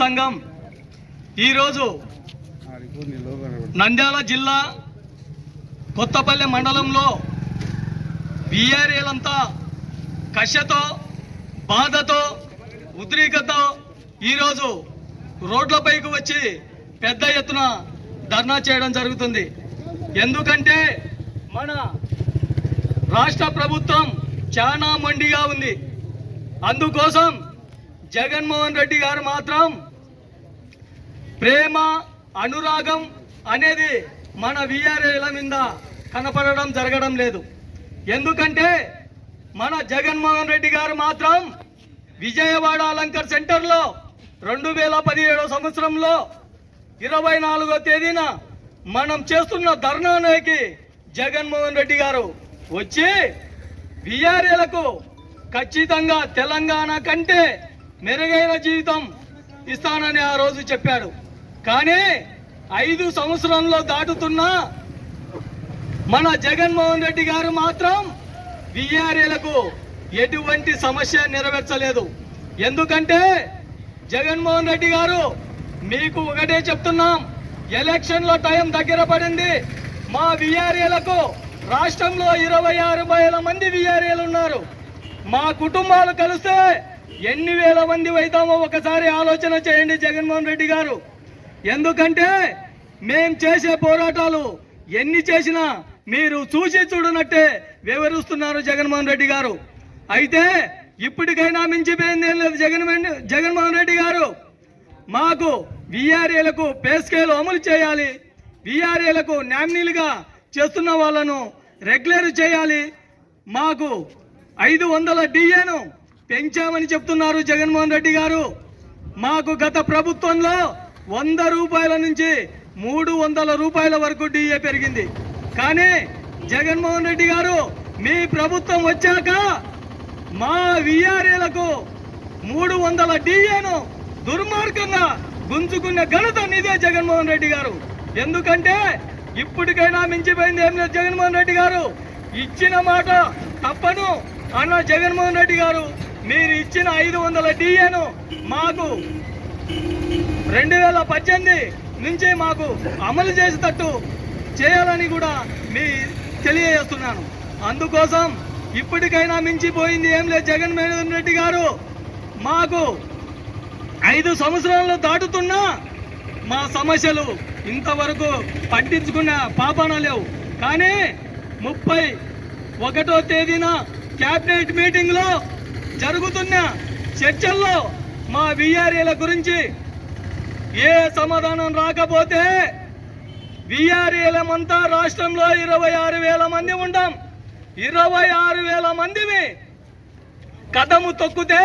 సంఘం ఈరోజు నంద్యాల జిల్లా కొత్తపల్లి మండలంలో బీఆర్ఏలంతా కషతో బాధతో ఉద్రికతో ఈరోజు రోడ్లపైకి వచ్చి పెద్ద ఎత్తున ధర్నా చేయడం జరుగుతుంది. ఎందుకంటే మన రాష్ట్ర ప్రభుత్వం చాలా మండిగా ఉంది. అందుకోసం జగన్మోహన్ రెడ్డి గారు మాత్రం ప్రేమ అనురాగం అనేది మన విఆర్ఏల మీద కనపడడం జరగడం లేదు. ఎందుకంటే మన జగన్మోహన్ రెడ్డి గారు మాత్రం విజయవాడ అలంకర్ సెంటర్లో రెండు వేల పదిహేడో సంవత్సరంలో ఇరవై నాలుగో తేదీన మనం చేస్తున్న ధర్నానికి జగన్మోహన్ రెడ్డి గారు వచ్చి విఆర్ఏలకు ఖచ్చితంగా తెలంగాణ కంటే మెరుగైన జీవితం ఇస్తానని ఆ రోజు చెప్పాడు. కానీ ఐదు సంవత్సరంలో దాటుతున్నా మన జగన్మోహన్ రెడ్డి గారు మాత్రం విఆర్ఏలకు ఎటువంటి సమస్య నెరవేర్చలేదు. ఎందుకంటే జగన్మోహన్ రెడ్డి గారు మీకు ఒకటే చెప్తున్నాం ఎలక్షన్లో టైం దగ్గర పడింది. మా విఆర్ఏలకు రాష్ట్రంలో ఇరవై ఆరు వేల మంది విఆర్ఏలు ఉన్నారు. మా కుటుంబాలు కలిస్తే ఎన్ని వేల మంది అవుతామో ఒకసారి ఆలోచన చేయండి జగన్మోహన్ రెడ్డి గారు. ఎందుకంటే మేం చేసే పోరాటాలు ఎన్ని చేసినా మీరు చూసి చూడనట్టే వివరిస్తున్నారు జగన్మోహన్ రెడ్డి గారు. అయితే ఇప్పటికైనా మించిపోయింది ఏం లేదు జగన్ జగన్మోహన్ రెడ్డి గారు. మాకు విఆర్ఏలకు పే స్కేల్ అమలు చేయాలి. విఆర్ఏలకు నామినీలుగా చేస్తున్న వాళ్ళను రెగ్యులర్ చేయాలి. మాకు ఐదు వందల డిఏను పెంచామని చెప్తున్నారు జగన్మోహన్ రెడ్డి గారు. మాకు గత ప్రభుత్వంలో వంద రూపాయల నుంచి మూడు వందల రూపాయల వరకు డిఏ పెరిగింది. కానీ జగన్మోహన్ రెడ్డి గారు మీ ప్రభుత్వం వచ్చాక మా విఆర్ఏలకు మూడు వందల డిఏను దుర్మార్గంగా గుంజుకున్న ఘనత నిదే జగన్మోహన్ రెడ్డి గారు. ఎందుకంటే ఇప్పటికైనా మించిపోయింది ఏం లేదు జగన్మోహన్ రెడ్డి గారు. ఇచ్చిన మాట తప్పను అన్న జగన్మోహన్ రెడ్డి గారు. మీరు ఇచ్చిన ఐదు వందల డిఏను మాకు రెండు వేల పద్దెనిమిది నుంచి మాకు అమలు చేసేటట్టు చేయాలని కూడా మీ తెలియజేస్తున్నాను. అందుకోసం ఇప్పటికైనా మించిపోయింది ఏం లేదు. జగన్మోహన్ రెడ్డి గారు మాకు ఐదు సంవత్సరాలు దాటుతున్నా మా సమస్యలు ఇంతవరకు పట్టించుకున్న పాపాన లేవు. కానీ ముప్పై ఒకటో తేదీన క్యాబినెట్ మీటింగ్లో జరుగుతున్న చర్చల్లో మా విఆర్ఏల గురించి ఏ సమాధానం రాకపోతే విఆర్ఏలమంతా రాష్ట్రంలో ఇరవై ఆరు వేల మంది ఉంటాం ఇరవై ఆరు వేల మందిని కథము తొక్కితే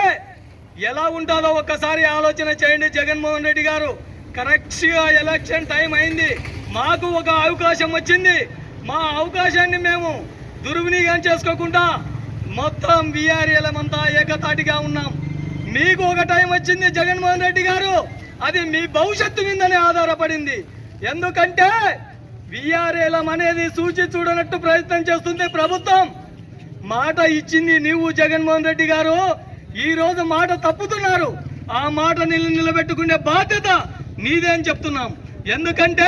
ఎలా ఉంటుందో ఒక్కసారి ఆలోచన చేయండి జగన్మోహన్ రెడ్డి గారు. కరెక్ట్గా ఎలక్షన్ టైం అయింది. మాకు ఒక అవకాశం వచ్చింది. మా అవకాశాన్ని మేము దుర్వినియోగం చేసుకోకుండా మొత్తం విఆర్ఏలమంతా ఏకతాటిగా ఉన్నాం. మీకు ఒక టైం వచ్చింది జగన్మోహన్ రెడ్డి గారు. అది మీ భవిష్యత్తు మీదనే ఆధారపడింది. ఎందుకంటే విఆర్ఏలం అనేది సూచి చూడనట్టు ప్రయత్నం చేస్తుంది ప్రభుత్వం. మాట ఇచ్చింది నీవు జగన్మోహన్ రెడ్డి గారు. ఈ రోజు మాట తప్పుతున్నారు. ఆ మాట నిలు నిలబెట్టుకునే బాధ్యత నీదే అని చెప్తున్నాం. ఎందుకంటే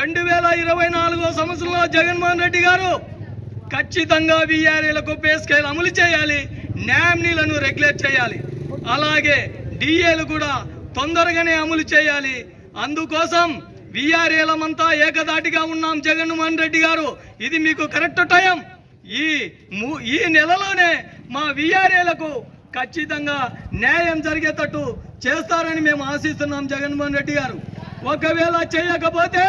రెండు వేల ఇరవై నాలుగో సంవత్సరంలో జగన్మోహన్ రెడ్డి గారు ఖచ్చితంగా విఆర్ఏలకు పే స్కేల్ అమలు చేయాలి. న్యామ్నీలను రెగ్యులేట్ చేయాలి. అలాగే డిఏలు కూడా తొందరగానే అమలు చేయాలి. అందుకోసం విఆర్ఏలమంతా ఏకదాటిగా ఉన్నాం జగన్మోహన్ రెడ్డి గారు. ఇది మీకు కరెక్ట్ టైం. ఈ ఈ నెలలోనే మా విఆర్ఏలకు ఖచ్చితంగా న్యాయం జరిగేటట్టు చేస్తారని మేము ఆశిస్తున్నాం జగన్మోహన్ రెడ్డి గారు. ఒకవేళ చేయకపోతే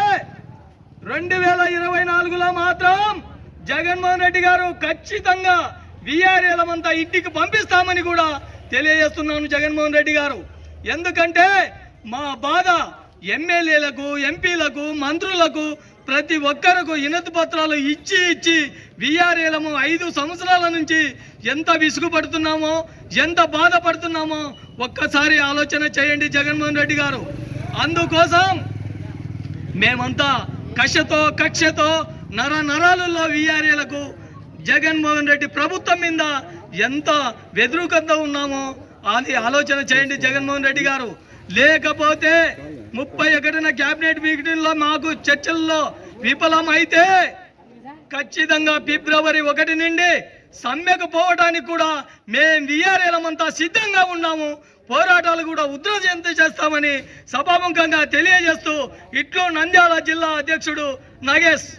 రెండు వేల ఇరవై నాలుగులో మాత్రం జగన్మోహన్ రెడ్డి గారు ఖచ్చితంగా విఆర్ఏలమంతా ఇంటికి పంపిస్తామని కూడా తెలియజేస్తున్నాను జగన్మోహన్ రెడ్డి గారు. ఎందుకంటే మా బాధ ఎమ్మెల్యేలకు ఎంపీలకు మంత్రులకు ప్రతి ఒక్కరకు ఇనతి పత్రాలు ఇచ్చి ఇచ్చి విఆర్ఏలము ఐదు సంవత్సరాల నుంచి ఎంత విసుగుపడుతున్నామో ఎంత బాధపడుతున్నామో ఒక్కసారి ఆలోచన చేయండి జగన్మోహన్ రెడ్డి గారు. అందుకోసం మేమంతా కక్షతో కక్షతో నర నరాలలో విఆర్ఏలకు జగన్మోహన్ రెడ్డి ప్రభుత్వం మీద ఎంత వ్యతిరేకంతో ఉన్నామో అది ఆలోచన చేయండి జగన్మోహన్ రెడ్డి గారు. లేకపోతే ముప్పై ఒకటిన కేబినెట్ మీటింగ్లో మాకు చర్చల్లో విఫలమైతే ఖచ్చితంగా ఫిబ్రవరి ఒకటి నుండి సమ్మెకు పోవడానికి కూడా మేము విఆర్ఏలమంతా సిద్ధంగా ఉన్నాము. పోరాటాలు కూడా ఉధృతం చేస్తామని సభాముఖంగా తెలియజేస్తూ ఇట్లు నంద్యాల జిల్లా అధ్యక్షుడు నగేష్.